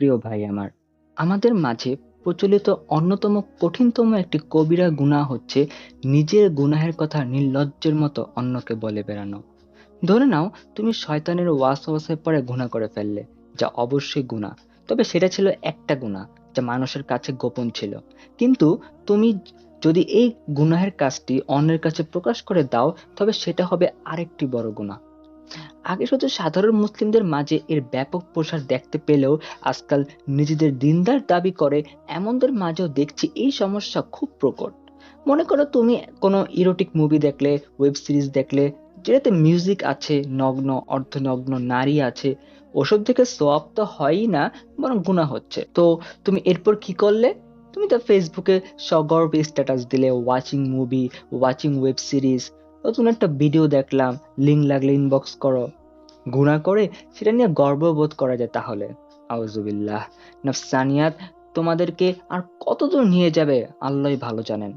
প্রিয় ভাই আমার, আমাদের মাঝে প্রচলিত অন্যতম কঠিনতম একটি কবিরা গুনাহ হচ্ছে নিজের গুনাহের কথা নির্লজ্জের মতো অন্যকে বলে বেড়ানো। ধরে নাও, তুমি শয়তানের ওয়াসওয়াসের পরে গুনাহ করে ফেললে, যা অবশ্যই গুনাহ। তবে সেটা ছিল একটা গুনাহ, যা মানুষের কাছে গোপন ছিল। কিন্তু তুমি যদি এই গুনাহের কাজটি অন্যের কাছে প্রকাশ করে দাও, তবে সেটা হবে আরেকটি বড় গুনাহ। আগে শুধু সাধারণ মুসলিমদের মাঝে এর ব্যাপক প্রসার দেখতে পেলেও আজকাল নিজেদের দিনদার দাবি করে, এমনদের মাঝেও দেখছি এই সমস্যা খুব প্রকট। মনে করো তুমি কোনো ইরোটিক মুভি দেখলে ওয়েব সিরিজ দেখলে, যেটাতে মিউজিক আছে, নগ্ন, অর্ধনগ্ন নারী আছে, ওসব থেকে সোয়াব তো হয়ই না, বরং গুণা হচ্ছে। তো তুমি এরপর কি করলে? তুমি তো ফেসবুকে সগর্বে স্ট্যাটাস দিলে watching movie watching web series নতুন একটা ভিডিও দেখলাম। লিঙ্ক লাগলে ইনবক্স করো। গুণা করে সেটা নিয়ে গর্ববোধ করা যায় তাহলে। আউজুবিল্লাহ নফসানিয়াত, তোমাদেরকে আর কতদূর নিয়ে যাবে? আল্লাহই ভালো জানেন।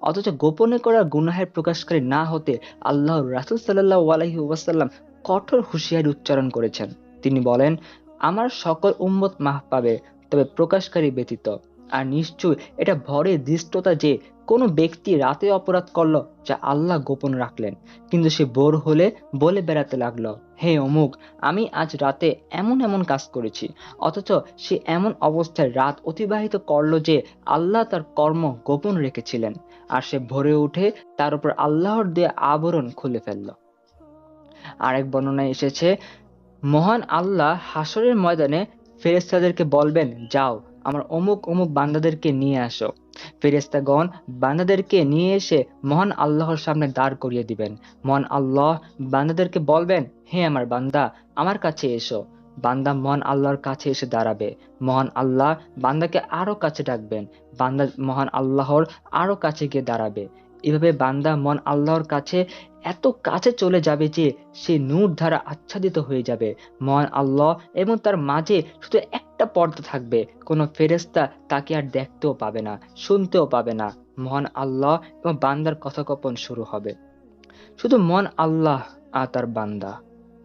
অথচ গোপনে করা গুনাহের প্রকাশকারী না হতে আল্লাহ রাসুল সাল্লাহ আলহি ওয়াসাল্লাম কঠোর হুঁশিয়ারি উচ্চারণ করেছেন। তিনি বলেন, আমার সকল উম্মত মাহ পাবে, তবে প্রকাশকারী ব্যতীত আর নিশ্চয় এটা ভরে দৃষ্টতা যে কোনো ব্যক্তি রাতে অপরাধ করল, যা আল্লাহ গোপন রাখলেন। কিন্তু সে বোর হলে বলে বেড়াতে লাগল, হে অমুক, আমি আজ রাতে এমন এমন কাজ করেছি। অথচ সে এমন অবস্থায় রাত অতিবাহিত করল যে আল্লাহ তার কর্ম গোপন রেখেছিলেন। আর সে ভরে উঠে তার উপর আল্লাহর দিয়ে আবরণ খুলে ফেলল। আরেক বর্ণনায় এসেছে, মহান আল্লাহ হাসরের ময়দানে ফেরেস্তাদেরকে বলবেন, যাও আমার অমুক অমুক বান্দাদেরকে নিয়ে আসো। ফেরেস্তাগণ বান্দাদেরকে নিয়ে এসে মহান আল্লাহর সামনে দাঁড় করিয়ে দিবেন। মহান আল্লাহ বান্দাদেরকে বলবেন, হে আমার বান্দা, আমার কাছে এসো। বান্দা মহান আল্লাহর কাছে এসে দাঁড়াবে। মহান আল্লাহ বান্দাকে আরও কাছে ডাকবেন। বান্দা মহান আল্লাহর আরও কাছে গিয়ে দাঁড়াবে। এভাবে বান্দা মন আল্লাহর কাছে এত কাছে চলে যাবে যে সে নূর দ্বারা আচ্ছাদিত হয়ে যাবে। মহান আল্লাহ এবং তার মাঝে শুধু একটা পর্দা থাকবে। কোনো ফেরেস্তা তাকে আর দেখতেও পাবে না, শুনতেও পাবে না। মহান আল্লাহ এবং বান্দার কথোপকথন শুরু হবে। শুধু মন আল্লাহ আর তার বান্দা।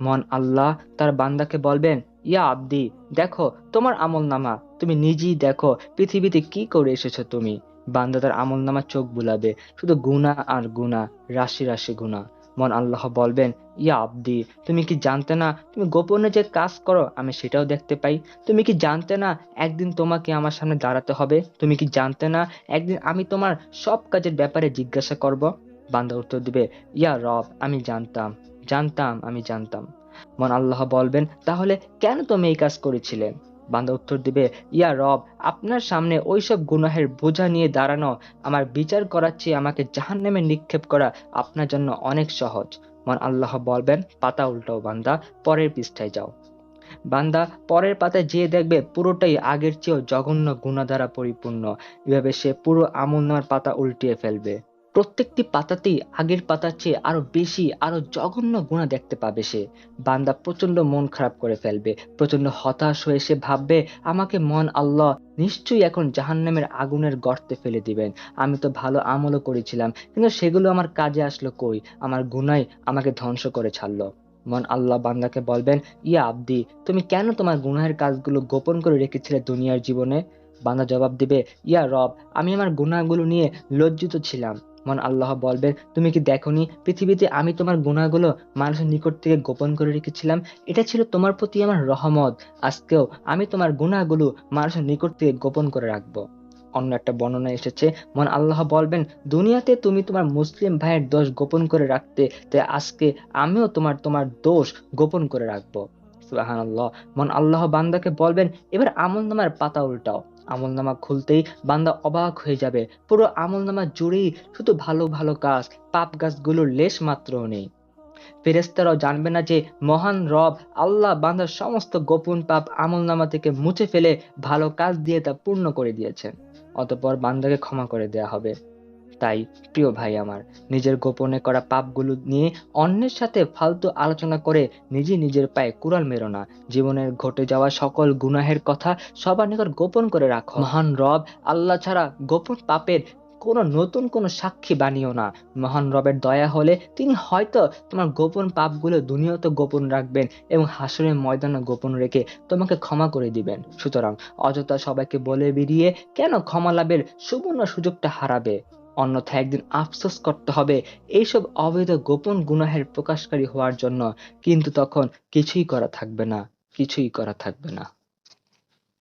মন আল্লাহ তার বান্দাকে বলবেন, ইয়া আব্দি, দেখো তোমার আমল নামা তুমি নিজেই দেখো পৃথিবীতে কি করে এসেছ তুমি? বান্দা তার আমল নামা চোখ বুলাবে। শুধু গুণা আর গুণা রাশি রাশি গুণা মন আল্লাহ বলবেন, ইয়া আব্দি, তুমি কি জানতে না তুমি গোপনে যে কাজ করো, আমি সেটাও দেখতে পাই। তুমি কি জানতে না একদিন তোমাকে আমার সামনে দাঁড়াতে হবে? তুমি কি জানতে না একদিন আমি তোমার সব কাজের ব্যাপারে জিজ্ঞাসা করব? বান্দা উত্তর দিবে, ইয়া রব, আমি জানতাম জানতাম, আমি জানতাম। মন আল্লাহ বলবেন, তাহলে কেন তুমি এই কাজ করেছিলে? বান্দা উত্তর দিবে, ইয়া রব, আপনার সামনে ওইসব গুনাহের বোঝা নিয়ে দাঁড়ানো, আমার বিচার করার চেয়ে আমাকে জাহান্নামে নিক্ষেপ করা আপনার জন্য অনেক সহজ। মন আল্লাহ বলবেন, পাতা উল্টাও বান্দা, পরের পৃষ্ঠায় যাও। বান্দা পরের পাতায় যেয়ে দেখবে পুরোটাই আগের চেয়েও জঘন্য গুণা দ্বারা পরিপূর্ণ। এভাবে সে পুরো আমল নামার পাতা উল্টিয়ে ফেলবে। প্রত্যেকটি পাতাতেই আগের পাতার চেয়ে আরও বেশি, আরও জঘন্য গুণা দেখতে পাবে সে। বান্দা প্রচণ্ড মন খারাপ করে ফেলবে প্রচণ্ড হতাশ হয়ে সে ভাববে, আমাকে মন আল্লাহ নিশ্চয়ই এখন জাহান্নামের আগুনের গর্তে ফেলে দিবেন। আমি তো ভালো আমলও করেছিলাম, কিন্তু সেগুলো আমার কাজে আসলো কই? আমার গুনাই আমাকে ধ্বংস করে ছাড়লো। মন আল্লাহ বান্দাকে বলবেন, ইয়া আব্দি, তুমি কেন তোমার গুনাহের কাজগুলো গোপন করে রেখেছিলে দুনিয়ার জীবনে? বান্দা জবাব দিবে, ইয়া রব, আমি আমার গুনাহগুলো নিয়ে লজ্জিত ছিলাম। মন আল্লাহ বলবেন তুমি কি দেখনি পৃথিবীতে আমি তোমার গুণাগুলো মানুষের নিকট থেকে গোপন করে রেখেছিলাম? এটা ছিল তোমার প্রতি আমার রহমত। আজকেও আমি তোমার গুণাগুলো মানুষের নিকট থেকে গোপন করে রাখব। অন্য একটা বর্ণনা এসেছে, মন আল্লাহ বলবেন, দুনিয়াতে তুমি তোমার মুসলিম ভাইয়ের দোষ গোপন করে রাখতে, তাই আজকে আমিও তোমার তোমার দোষ গোপন করে রাখব। আল্লাহ মন আল্লাহ বান্দাকে বলবেন, এবার আমল নামার পাতা উল্টাও। আমলনামা খুলতেই বান্দা অবাক হয়ে যাবে। পুরো আমলনামা জুড়েই শুধু ভালো ভালো কাজ, পাপ গাছগুলোর লেশ মাত্র নেই। ফেরেস্তারাও জানবে না যে মহান রব আল্লাহ বান্দার সমস্ত গোপন পাপ আমলনামা থেকে মুছে ফেলে ভালো কাজ দিয়ে তা পূর্ণ করে দিয়েছেন। অতপর বান্দাকে ক্ষমা করে দেয়া হবে। তাই প্রিয় ভাই আমার, নিজের গোপনে করা পাপগুলো নিয়ে অন্যের সাথে ফালতু আলোচনা করে নিজে নিজের পায়ে কুড়াল মেরো না। জীবনের ঘটে যাওয়া সকল গুনাহের কথা সবার নিকট গোপন করে রাখো। মহান রব আল্লাহ ছাড়া গোপন পাপের কোনো নতুন কোনো সাক্ষী বানিও না। মহান রবের দয়া হলে তিনি হয়তো তোমার গোপন পাপগুলো দুনিয়াতে গোপন রাখবেন এবং হাসরের ময়দানে গোপন রেখে তোমাকে ক্ষমা করে দিবেন। সুতরাং অযথা সবাইকে বলে বেরিয়ে কেন ক্ষমা লাভের সুবর্ণ সুযোগটা হারাবে? অন্যথায় একদিন আফসোস করতে হবে এইসব অবৈধ গোপন গুনাহের প্রকাশকারী হওয়ার জন্য। কিন্তু তখন কিছুই করা থাকবে না, কিছুই করা থাকবে না।